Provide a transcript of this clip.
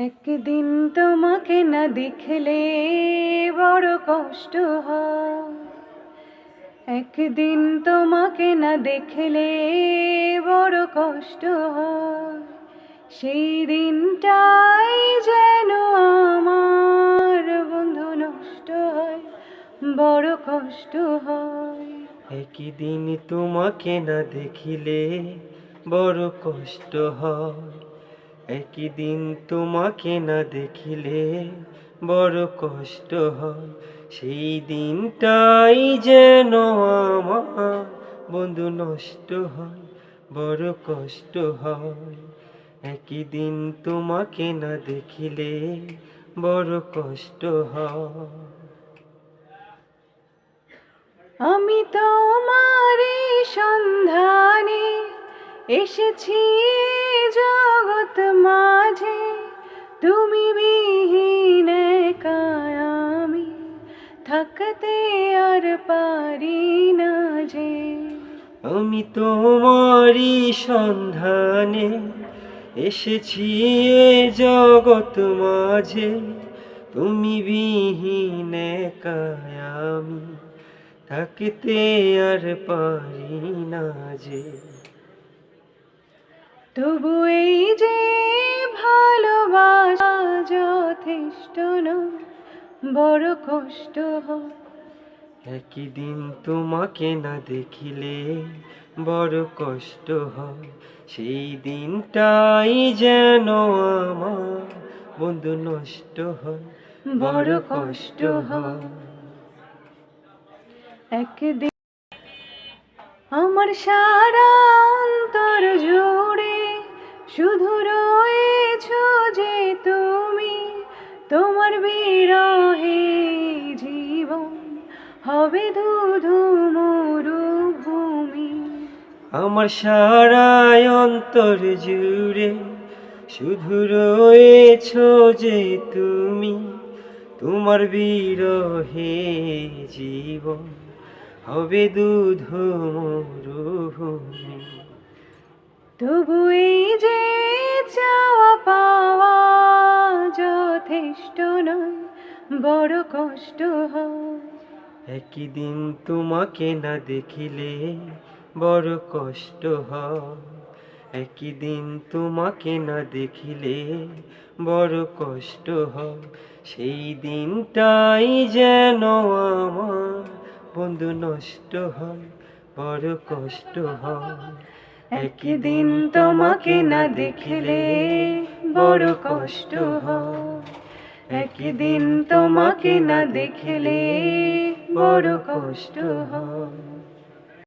একদিন তোমাকে না দেখলে বড় কষ্ট হয়। একদিন তোমাকে না দেখলে বড় কষ্ট হয়। সেই দিনটাই যেন আমার বন্ধু নষ্ট হয়, বড় কষ্ট হয়। একই দিন তোমাকে না দেখিলে বড় কষ্ট হয়। একই দিন তোমাকে না দেখিলে বড় কষ্ট হয়। সেই দিনটাই যেন আমার বন্ধু নষ্ট হয়, বড় কষ্ট হয়। একই দিন তোমাকে না দেখিলে বড় কষ্ট হয়। আমি তোমারই সন্ধানে এসেছি। জগৎ মাঝে তুমি বিহীন কায়ামি থাকতে আর পারি না যে। আমি তোমারই সন্ধানে এসেছি এ জগৎ মাঝে। তুমি বিহীন আমি। থাকতে আর পারি না যে। তবু এই যে ভালোবাসা যথেষ্ট নয় বড় কষ্ট হয়। একই দিন তোমাকে না দেখিলে বড় কষ্ট হয়। সেই দিনটাই যেন আমার বন্ধু নষ্ট হয় বড় কষ্ট হয়। একদিন আমার সারা অন্তর জুড়ে বিরহে জীবন হবে ধুধু মরুভূমি। আমার সারায় অন্তর জুড়ে শুধু রয়েছ যে তুমি তোমার বিরহে জীবন হবে দুধ মরুভূমি। তবু বড় কষ্ট একই দিন তোমাকে না দেখিলে বড় কষ্ট একই দিন তোমাকে না দেখিলে বড় কষ্ট সেই দিনটাই যেন আমার বন্ধু নষ্ট হয়, বড় কষ্ট হয়। একদিন তোমাকে না দেখিলে বড় কষ্ট হয়। একদিন তোমাকে না দেখলে বড় কষ্ট হয়।